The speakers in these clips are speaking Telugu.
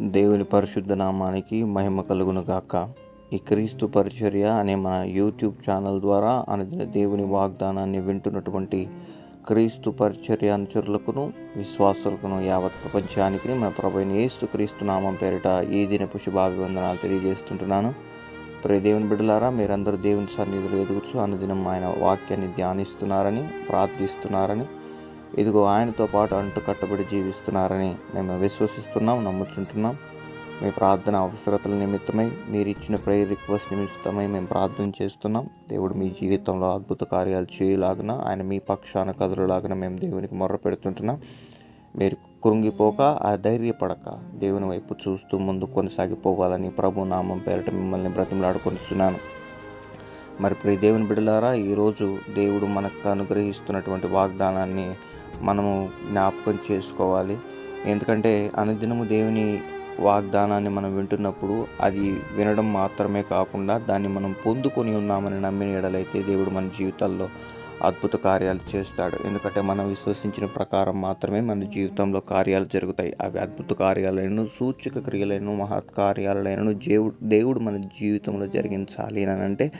దేవుని పరిశుద్ధ నామానికి మహిమ కలుగును గాక ఈ క్రీస్తు పరిచర్య అనే మన యూట్యూబ్ ఛానల్ ద్వారా అనుదిన దేవుని వాగ్దానాన్ని వింటున్నటువంటి క్రీస్తు పరిచర్య అనుచరులకును విశ్వాసులకును యావత్ ప్రపంచానికి మన ప్రభుత్వ యేసు క్రీస్తు నామం పేరిట ఈ దినపు శుభాభివందనాలు తెలియజేస్తుంటున్నాను. ప్రే దేవుని బిడ్డలారా మీరందరూ దేవుని సన్నిధిలో ఎదుగుచు అనుదినం ఆయన వాక్యాన్ని ధ్యానిస్తున్నారని ప్రార్థిస్తున్నారని ఇదిగో ఆయనతో పాటు అంటు కట్టబడి జీవిస్తున్నారని మేము విశ్వసిస్తున్నాం నమ్ముచుంటున్నాం. మీ ప్రార్థన అవసరతల నిమిత్తమై మీరు ఇచ్చిన ప్రేయర్ రిక్వెస్ట్ నిమిత్తమై మేము ప్రార్థన చేస్తున్నాం. దేవుడు మీ జీవితంలో అద్భుత కార్యాలు చేయలాగిన ఆయన మీ పక్షాన కదలలాగిన మేము దేవునికి మొర్ర పెడుతుంటున్నాం. మీరు కృంగిపోక ఆ దేవుని వైపు చూస్తూ ముందు కొనసాగిపోవాలని ప్రభు నామం పేరట మిమ్మల్ని బ్రతిమలాడుకొనిస్తున్నాను మరి ప్రియ దేవుని బిడలారా ఈరోజు దేవుడు మనకు అనుగ్రహిస్తున్నటువంటి వాగ్దానాన్ని మనము జ్ఞాపకం చేసుకోవాలి. ఎందుకంటే అనుదినము దేవుని వాగ్దానాన్ని మనం వింటున్నప్పుడు అది వినడం మాత్రమే కాకుండా దాన్ని మనం పొందుకొని ఉన్నామని నమ్మిన ఎడలైతే దేవుడు మన జీవితాల్లో అద్భుత కార్యాలు చేస్తాడు. ఎందుకంటే మనం విశ్వసించిన ప్రకారం మాత్రమే మన జీవితంలో కార్యాలు జరుగుతాయి. అవి అద్భుత కార్యాలను సూచక క్రియలను మహత్ కార్యాలను దేవుడు దేవుడు మన జీవితంలో జరిగించాలి అని అంటే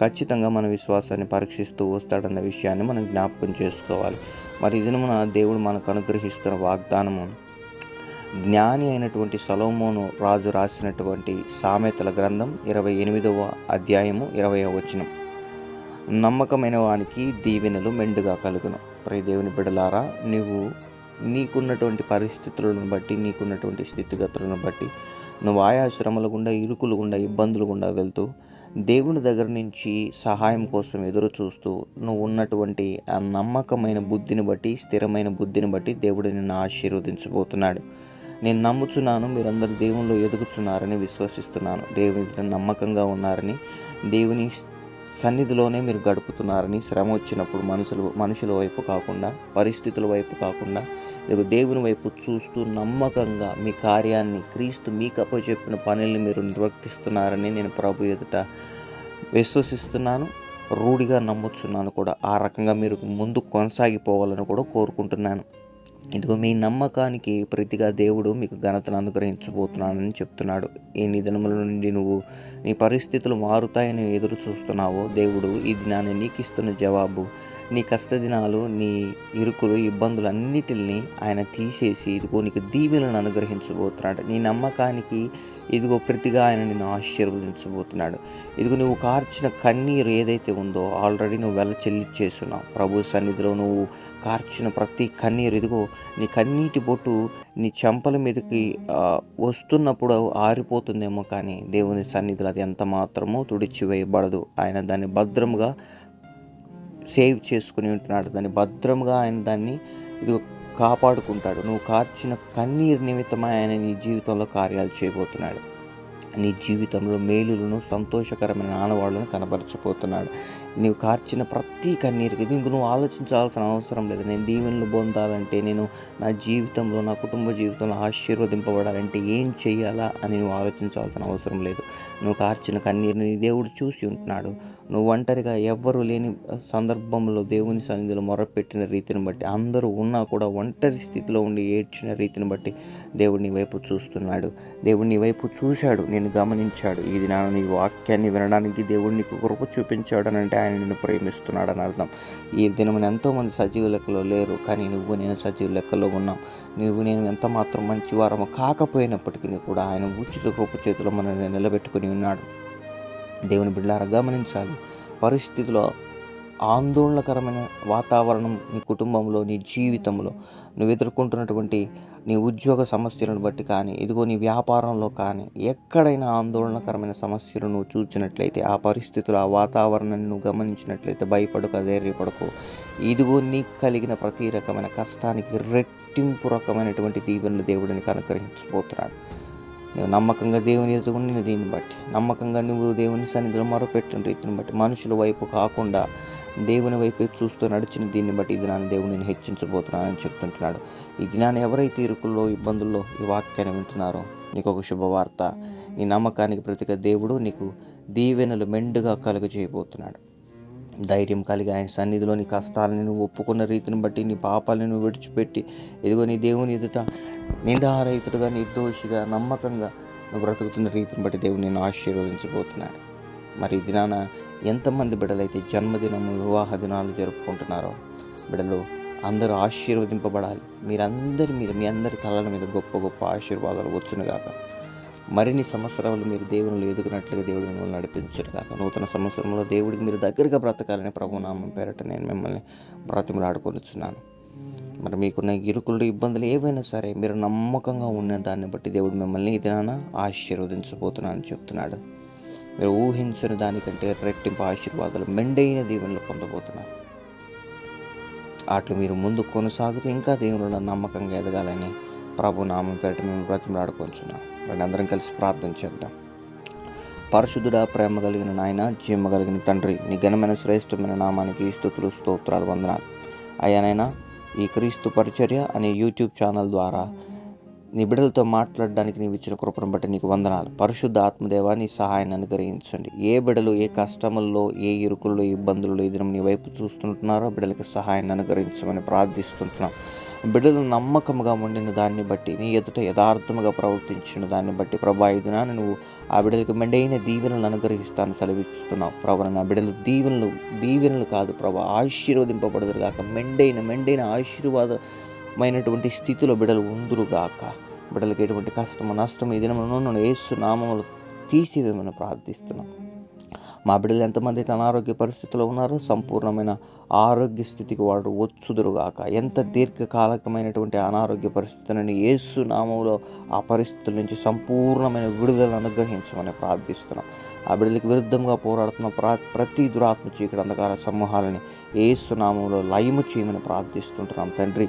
ఖచ్చితంగా మన విశ్వాసాన్ని పరీక్షిస్తూ వస్తాడన్న విషయాన్ని మనం జ్ఞాపకం చేసుకోవాలి. మరి ఇది మన దేవుడు మనకు అనుగ్రహిస్తున్న వాగ్దానము జ్ఞాని అయినటువంటి సలోమోను రాజు రాసినటువంటి సామెతల గ్రంథం ఇరవై ఎనిమిదవ అధ్యాయము ఇరవై వచనం. నమ్మకమైన వానికి దీవెనలు మెండుగా కలుగును. ప్రియ దేవుని బిడలారా నువ్వు నీకున్నటువంటి పరిస్థితులను బట్టి నీకున్నటువంటి స్థితిగతులను బట్టి నువ్వు ఆయా శ్రమల గుండా ఇరుకులు గుండా ఇబ్బందులు గుండా వెళ్తూ దేవుని దగ్గర నుంచి సహాయం కోసం ఎదురు చూస్తూ నువ్వు ఉన్నటువంటి ఆ నమ్మకమైన బుద్ధిని బట్టి స్థిరమైన బుద్ధిని బట్టి దేవుడు నిన్ను ఆశీర్వదించబోతున్నాడు. నేను నమ్ముచున్నాను మీరందరూ దేవునిలో ఎదుగుచున్నారని విశ్వసిస్తున్నాను. దేవుని నమ్మకంగా ఉన్నారని దేవుని సన్నిధిలోనే మీరు గడుపుతున్నారని శ్రమ వచ్చినప్పుడు మనుషులు మనుషుల వైపు కాకుండా పరిస్థితుల వైపు కాకుండా ఇదిగో దేవుని వైపు చూస్తూ నమ్మకంగా మీ కార్యాన్ని క్రీస్తు మీకు అప్పచెప్పిన పనుల్ని మీరు నిర్వర్తిస్తున్నారని నేను ప్రభు ఎదుట విశ్వసిస్తున్నాను రూఢిగా నమ్ముచున్నాను కూడా. ఆ రకంగా మీరు ముందు కొనసాగిపోవాలని కూడా కోరుకుంటున్నాను. ఇదిగో మీ నమ్మకానికి ప్రతిగా దేవుడు మీకు ఘనతను అనుగ్రహించబోతున్నానని చెప్తున్నాడు. ఈ నిధనముల నుండి నువ్వు నీ పరిస్థితులు మారుతాయని ఎదురు చూస్తున్నావో దేవుడు ఈ దినాన్ని నీకు ఇస్తున్న జవాబు. నీ కష్టదినాలు నీ ఇరుకులు ఇబ్బందులు అన్నిటిని ఆయన తీసేసి ఇదిగో నీకు దీవెలను అనుగ్రహించబోతున్నాడు. నీ నమ్మకానికి ఇదిగో ప్రతిగా ఆయన నిన్ను ఆశీర్వదించబోతున్నాడు. ఇదిగో నువ్వు కార్చిన కన్నీరు ఏదైతే ఉందో ఆల్రెడీ నువ్వు వెల చెల్లిచ్చేస్తున్నావు ప్రభు సన్నిధిలో నువ్వు కార్చిన ప్రతి కన్నీరు ఇదిగో నీ కన్నీటి బొట్టు నీ చెంపల మీదకి వస్తున్నప్పుడు ఆరిపోతుందేమో కానీ దేవుని సన్నిధిలో అది ఎంత మాత్రమో తుడిచివేయబడదు. ఆయన దాన్ని భద్రముగా సేవ్ చేసుకుని ఉంటున్నాడు. దాన్ని భద్రంగా ఆయన దాన్ని ఇది కాపాడుకుంటాడు. నువ్వు కార్చిన కన్నీరు నిమిత్తమై ఆయన నీ జీవితంలో కార్యాలు చేయబోతున్నాడు. నీ జీవితంలో మేలులను సంతోషకరమైన ఆనవాళ్ళను కనబరచబోతున్నాడు. నీవు కార్చిన ప్రతి కన్నీరుకి దీనికి నువ్వు ఆలోచించాల్సిన అవసరం లేదు. నేను దీవెనలు పొందాలంటే నేను నా జీవితంలో నా కుటుంబ జీవితంలో ఆశీర్వదింపబడాలంటే ఏం చేయాలా అని నువ్వు ఆలోచించాల్సిన అవసరం లేదు. నువ్వు కార్చిన కన్నీరుని దేవుడు చూసి ఉంటున్నాడు. నువ్వు ఒంటరిగా ఎవ్వరూ లేని సందర్భంలో దేవుని సన్నిధిలో మొరపెట్టిన రీతిని బట్టి అందరూ ఉన్నా కూడా ఒంటరి స్థితిలో ఉండి ఏడ్చిన రీతిని బట్టి దేవుడు నీ వైపు చూస్తున్నాడు. దేవుడు నీ వైపు చూశాడు. నేను గమనించాడు. ఇది నా నీ వాక్యాన్ని వినడానికి దేవుడు నీకు కృప చూపించాడు అని అంటే ఆయన నిన్ను ప్రేమిస్తున్నాడు అని అర్థం. ఈ దినమున ఎంతోమంది సజీవ లెక్కలో లేరు కానీ నువ్వు నేను సజీవ లెక్కలో ఉన్నాం. నువ్వు నేను ఎంత మాత్రం మంచి వారము కాకపోయినప్పటికీ కూడా ఆయన ఉచిత కృప చేతిలో మనల్ని నిలబెట్టుకుని ఉన్నాడు. దేవుని బిడ్డారా గమనించాలి. పరిస్థితిలో ఆందోళనకరమైన వాతావరణం నీ కుటుంబంలో నీ జీవితంలో నువ్వు ఎదుర్కొంటున్నటువంటి నీ ఉద్యోగ సమస్యలను బట్టి కానీ ఇదిగో నీ వ్యాపారంలో కానీ ఎక్కడైనా ఆందోళనకరమైన సమస్యలు నువ్వు చూసినట్లయితే ఆ పరిస్థితులు ఆ వాతావరణాన్ని నువ్వు గమనించినట్లయితే భయపడక ధైర్యపడకు ఇదిగో నీకు కలిగిన ప్రతి రకమైన కష్టానికి రెట్టింపు రకమైనటువంటి దీవెనలు దేవుడిని అనుగ్రహించబోతున్నాడు నువ్వు నమ్మకంగా దేవుని ఎదుగుండిన దీన్ని బట్టి నమ్మకంగా నువ్వు దేవుని సన్నిధిలో మరొపెట్టిన రీతిని బట్టి మనుషుల వైపు కాకుండా దేవుని వైపు చూస్తూ నడిచిన దీన్ని బట్టి ఈ దినాన్ని దేవుడు నేను హెచ్చించబోతున్నానని చెప్తుంటున్నాడు. ఈ దినాన్ని ఎవరైతే ఇరుకుల్లో ఇబ్బందుల్లో ఈ వాక్యాన్ని వింటున్నారో నీకు ఒక శుభవార్త. నీ నమ్మకానికి ప్రతిగా దేవుడు నీకు దీవెనలు మెండుగా కలుగజేయబోతున్నాడు. ధైర్యం కలిగి ఆయన సన్నిధిలో నీ కష్టాలను నువ్వు ఒప్పుకున్న రీతిని బట్టి నీ పాపాలను నువ్వు విడిచిపెట్టి ఇదిగో నీ దేవుని ఎదుట నిందారహితుడుగా నిర్దోషిగా నమ్మకంగా నువ్వు బ్రతుకుతున్న రీతిని బట్టి దేవుడు నేను ఆశీర్వదించబోతున్నాడు. మరి ఈ దినాన ఎంతమంది బిడ్డలైతే జన్మదినము వివాహ దినాలు జరుపుకుంటున్నారో బిడ్డలు అందరూ ఆశీర్వదింపబడాలి. మీరందరి మీద మీ అందరి తలల మీద గొప్ప గొప్ప ఆశీర్వాదాలు వచ్చునుగాక మరిన్ని సంవత్సరాలు మీరు దేవుని ఎదుగునట్లుగా దేవుడు మిమ్మల్ని నడిపించడు కాక నూతన సంవత్సరంలో దేవుడికి మీరు దగ్గరగా బ్రతకాలని ప్రభునామం పేరట నేను మిమ్మల్ని బ్రతిమలాడుకొనిచున్నాను. మరి మీకున్న ఇరుకులు ఇబ్బందులు ఏవైనా సరే మీరు నమ్మకంగా ఉన్న దాన్ని బట్టి దేవుడు మిమ్మల్ని ఈ దినాన ఆశీర్వదించబోతున్నానని చెప్తున్నాడు. మీరు ఊహించిన దానికంటే రెట్టింపు ఆశీర్వాదాలు మెండైన దీవెనలు పొందబోతున్నారు అట్లు మీరు ముందు కొనసాగుతూ ఇంకా దేవునిలో నమ్మకంగా ఎదగాలని ప్రభు నామం పేరట మేము బ్రతిమలాడుకొంచున్నాం. రెండు అందరం కలిసి ప్రార్థన చేద్దాం. పరిశుద్ధుడా ప్రేమ కలిగిన నాయన జీమ కలిగిన తండ్రి నీ ఘనమైన శ్రేష్టమైన నామానికి స్థుతులు స్తోత్రాలు వందనాలు. అయ్యానైనా ఈ క్రీస్తు పరిచర్య అనే యూట్యూబ్ ఛానల్ ద్వారా నీ బిడ్డలతో మాట్లాడడానికి నీవు ఇచ్చిన కృపను బట్టి నీకు వందనాలు. పరిశుద్ధ ఆత్మదేవా నీ సహాయాన్ని అనుగ్రహించండి. ఏ బిడ్డలు ఏ కష్టముల్లో ఏ ఇరుకుల్లో ఇబ్బందుల్లో ఎదురు నీ వైపు చూస్తుంటున్నారో బిడ్డలకి సహాయాన్ని అనుగ్రహించమని ప్రార్థిస్తుంటున్నాం. బిడ్డలు నమ్మకముగా ఉండిన దాన్ని బట్టి నీ ఎదుట యథార్థముగా ప్రవర్తించిన దాన్ని బట్టి ప్రభా ఈ నువ్వు ఆ బిడ్డలకు మెండైన దీవెనలు అనుగ్రహిస్తాను సెలవిస్తున్నావు ప్రభా నా బిడ్డలు దీవెనలు దీవెనలు కాదు ప్రభా ఆశీర్వదింపబడదురు కాక మెండైన మెండైన మైనటువంటి స్థితిలో బిడ్డలు ఉందురుగాక. బిడ్డలకు ఎటువంటి కష్టము నష్టము ఈ దినమును ఏసు నామములు తీసివేమని ప్రార్థిస్తున్నాం. మా బిడ్డలు ఎంతమంది అయితే అనారోగ్య పరిస్థితిలో ఉన్నారో సంపూర్ణమైన ఆరోగ్య స్థితికి వాడు వచ్చుదురుగాక. ఎంత దీర్ఘకాలకమైనటువంటి అనారోగ్య పరిస్థితులని ఏసు నామంలో ఆ పరిస్థితుల నుంచి సంపూర్ణమైన విడుదల అనుగ్రహించమని ప్రార్థిస్తున్నాం. ఆ బిడ్డలకు విరుద్ధంగా పోరాడుతున్న ప్రా ప్రతి దురాత్మ చీకటి అంధకార సమూహాలని ఏసు నామంలో లయము చేయమని ప్రార్థిస్తుంటున్నాం. తండ్రి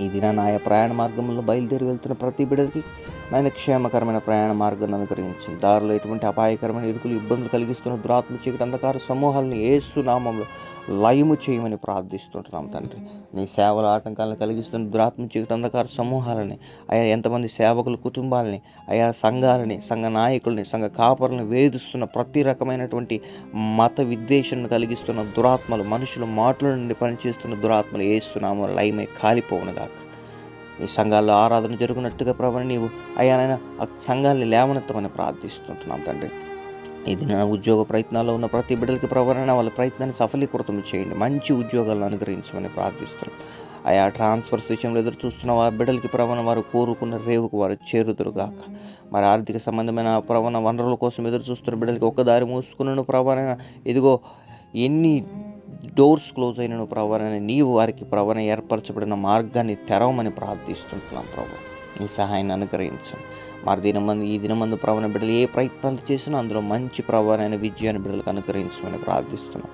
ఈ దిన ఆయా ప్రయాణ మార్గంలో బయలుదేరి వెళ్తున్న ప్రతి బిడ్డలకి నాయన క్షేమకరమైన ప్రయాణ మార్గాన్ని అనుగ్రహించి దారిలో ఎటువంటి అపాయకరమైన ఇరుకులు ఇబ్బందులు కలిగిస్తున్న దురాత్మ చీకటి అంధకార సమూహాలను ఏసునామంలో లయము చేయమని ప్రార్థిస్తుంటున్నాం తండ్రి. నీ సేవల ఆటంకాలను కలిగిస్తున్న దురాత్మ చీకటి అంధకార సమూహాలని ఆయా ఎంతమంది సేవకుల కుటుంబాలని ఆయా సంఘాలని సంఘ నాయకుల్ని సంఘ కాపరులను వేధిస్తున్న ప్రతి రకమైనటువంటి మత విద్వేషణను కలిగిస్తున్న దురాత్మలు మనుషులు మాటల నుండి పనిచేస్తున్న దురాత్మలు ఏసునామం లయమై కాలిపోవునుగా ఈ సంఘాల్లో ఆరాధన జరుగునట్టుగా ప్రభు నీవు అయ్యానైనా ఆ సంఘాన్ని లేవనెత్తమని ప్రార్థిస్తుంటున్నాం తండ్రి. ఇది నా ఉద్యోగ ప్రయత్నాల్లో ఉన్న ప్రతి బిడ్డలకి ప్రవరణ వాళ్ళ ప్రయత్నాన్ని సఫలీకృతం చేయండి. మంచి ఉద్యోగాలను అనుగ్రహించమని ప్రార్థిస్తున్నాం. ఆయా ట్రాన్స్ఫర్స్ విషయంలో ఎదురు చూస్తున్న వారి బిడ్డలకి ప్రవణ వారు కోరుకున్న రేవుకు వారు చేరుదురుగాక మరి ఆర్థిక సంబంధమైన ప్రవణ వనరుల కోసం ఎదురు చూస్తున్న బిడ్డలకి ఒక దారి మూసుకున్న ప్రవణ ఇదిగో ఎన్ని డోర్స్ క్లోజ్ అయిన ప్రవణ నీవు వారికి ప్రవణ ఏర్పరచబడిన మార్గాన్ని తెరవమని ప్రార్థిస్తుంటున్నాం ప్రభు. నీ సహాయాన్ని అనుగ్రహించండి. మరి దినమందు ఈ దినమందు ప్రవణ బిడ్డలు ఏ ప్రయత్నాలు చేసినా అందులో మంచి ప్రవణమైన విజయాన్ని బిడ్డలకు అనుగ్రహించమని ప్రార్థిస్తున్నాం.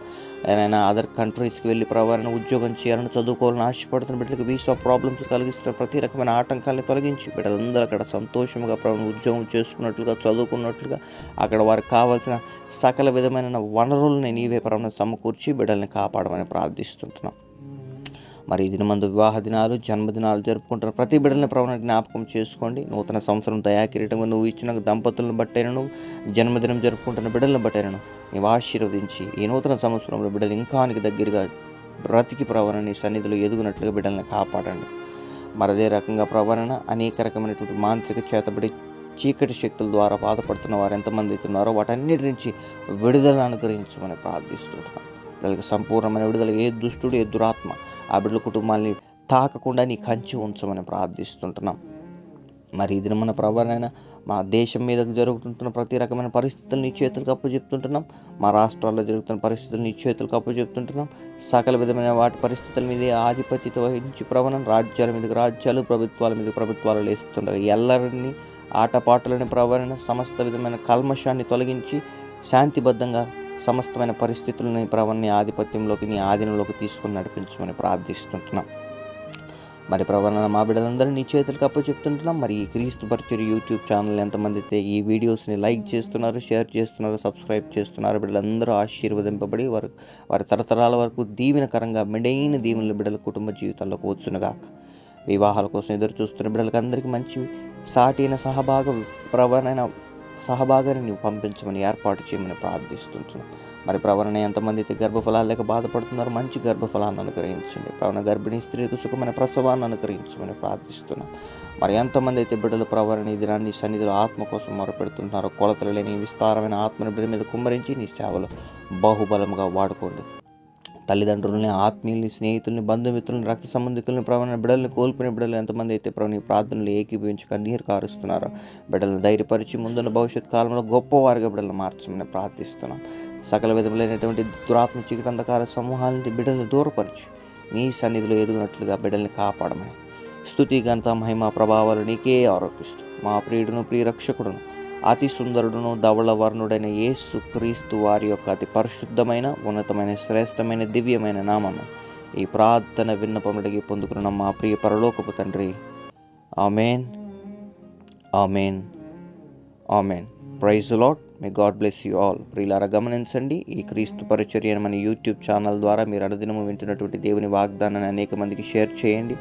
ఏదైనా అదర్ కంట్రీస్కి వెళ్ళి ప్రవణ ఉద్యోగం చేయాలని చదువుకోవాలని ఆశపడుతున్న బిడ్డలకు వీసా ప్రాబ్లమ్స్ కలిగిస్తున్న ప్రతి రకమైన ఆటంకాలను తొలగించి బిడ్డలందరూ అక్కడ సంతోషంగా ప్రవణ ఉద్యోగం చేసుకున్నట్లుగా చదువుకున్నట్లుగా అక్కడ వారికి కావాల్సిన సకల విధమైన వనరులని నీవే ప్రవణ సమకూర్చి బిడ్డల్ని కాపాడమని ప్రార్థిస్తుంటున్నాం. మరి ఈ దినమందు వివాహ దినాలు జన్మదినాలు జరుపుకుంటున్న ప్రతి బిడ్డలని ప్రవణ జ్ఞాపకం చేసుకోండి. నూతన సంవత్సరం దయాకిరీటంగా నువ్వు ఇచ్చిన దంపతులను బట్టైనను జన్మదినం జరుపుకుంటున్న బిడ్డలను బట్టైనను నీవు ఆశీర్వదించి ఈ నూతన సంవత్సరంలో బిడ్డలు ఇంకా దగ్గరగా బ్రతికి ప్రవణని సన్నిధిలో ఎదుగునట్లుగా బిడ్డలను కాపాడండి. మరి రకంగా ప్రవరణ అనేక రకమైనటువంటి మాంత్రిక చేతబడి చీకటి శక్తుల ద్వారా బాధపడుతున్న వారు ఎంతమంది అయితే ఉన్నారో వాటన్నిటి నుంచి విడుదల అనుగ్రహించమని ప్రార్థిస్తుంటున్నాం. పిల్లలకి సంపూర్ణమైన విడుదల ఏ దుష్టుడు ఏ దురాత్మ ఆ బిడ్డల కుటుంబాన్ని తాకకుండా నీ కంచి ఉంచమని ప్రార్థిస్తుంటున్నాం. మరి ఇది మన ప్రభానైనా మా దేశం మీద జరుగుతుంటున్న ప్రతి రకమైన పరిస్థితులు నీ చేతులకు అప్పు చెప్తుంటున్నాం. మా రాష్ట్రాల్లో జరుగుతున్న పరిస్థితులు నీ చేతులకు అప్పు చెప్తుంటున్నాం. సకల విధమైన వాటి పరిస్థితుల మీద ఆధిపత్యత వహించి ప్రవణం రాజ్యాల మీదకి రాజ్యాలు ప్రభుత్వాల మీద ప్రభుత్వాలు లేస్తుండగా ఎల్లరిని ఆటపాటలని ప్రవరణ సమస్త విధమైన కల్మషాన్ని తొలగించి శాంతిబద్ధంగా సమస్తమైన పరిస్థితులని ప్రవణ్ణి ఆధిపత్యంలోకి నీ ఆధీనంలోకి తీసుకుని నడిపించమని ప్రార్థిస్తుంటున్నాం. మరి ప్రవణ మా బిడ్డలందరూ నీ చేతులకు అప్పచెప్తుంటున్నాం. మరి ఈ క్రీస్తు పరిచర్ యూట్యూబ్ ఛానల్ ఎంతమంది అయితే ఈ వీడియోస్ని లైక్ చేస్తున్నారు షేర్ చేస్తున్నారు సబ్స్క్రైబ్ చేస్తున్నారు బిడ్డలందరూ ఆశీర్వదింపబడి వారు వారి తరతరాల వరకు దీవెనకరంగా మెడైన దీవెనల బిడ్డల కుటుంబ జీవితాల్లోకి వచ్చునుగాక వివాహాల కోసం ఎదురు చూస్తున్న బిడ్డలకు అందరికీ మంచి సాటి అయిన సహభాగ ప్రవణ సహభాగాన్ని నీవు పంపించమని ఏర్పాటు చేయమని ప్రార్థిస్తుంటున్నాం. మరి ప్రవరణ ఎంతమంది అయితే గర్భఫలాలు లేక బాధపడుతున్నారు మంచి గర్భఫలాన్ని అనుగ్రహించండి. ప్రవణ గర్భిణీ స్త్రీలకు సుఖమైన ప్రసవాన్ని అనుగ్రహించమని ప్రార్థిస్తున్నాం. మరి ఎంతమంది అయితే బిడ్డలు ప్రవరణ ఈ దినాన్ని నీ సన్నిధిలో ఆత్మ కోసం మొరపెడుతున్నారో కొలతలు లేని విస్తారమైన ఆత్మని బిడ్డ మీద కుమ్మరించి నీ సేవలు బాహుబలముగా వాడుకోండి. తల్లిదండ్రులని ఆత్మీయుల్ని స్నేహితుల్ని బంధుమిత్రులని రక్త సంబంధికుల్ని ప్రవణ బిడ్డల్ని కోల్పోయిన బిడ్డలు ఎంతమంది అయితే ప్రభు ప్రార్థనలు ఏకీభవించి కన్నీరు కారుస్తున్నారో బిడ్డలను ధైర్యపరిచి ముందున్న భవిష్యత్ కాలంలో గొప్పవారిగా బిడ్డలను మార్చమని ప్రార్థిస్తున్నాం. సకల విధములైనటువంటి దురాత్మ చీకటి అంధకార సమూహాలని బిడ్డలను దూరపరిచి నీ సన్నిధిలో ఎదుగునట్లుగా బిడ్డల్ని కాపాడమని స్థుతి గంత మహిమ ప్రభావాలు నీకే ఆరోపిస్తూ మా ప్రియుడును ప్రియరక్షకుడును అతి సుందరుడును ధవళవర్ణుడైన యేసు క్రీస్తు వారి యొక్క అతి పరిశుద్ధమైన ఉన్నతమైన శ్రేష్టమైన దివ్యమైన నామను ఈ ప్రార్థన విన్నపముడికి పొందుకున్న మా ప్రియ పరలోకపు తండ్రి. Amen. Amen. Amen. Praise Lord may God bless you all. ప్రియులారా గమనించండి ఈ క్రీస్తు పరిచర్యను మన యూట్యూబ్ ఛానల్ ద్వారా మీరు అనుదినము వింటున్నటువంటి దేవుని వాగ్దానాన్ని అనేక మందికి షేర్ చేయండి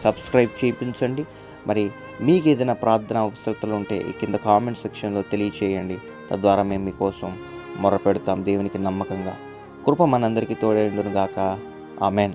సబ్స్క్రైబ్ చేయించండి. మరి మీకు ఏదైనా ప్రార్థన అవసరతలు ఉంటే కింద కామెంట్ సెక్షన్లో తెలియచేయండి. తద్వారా మేము మీకోసం మొరపెడతాం దేవునికి నమ్మకంగా. కృప మనందరికీ తోడేండును గాక ఆమెన్.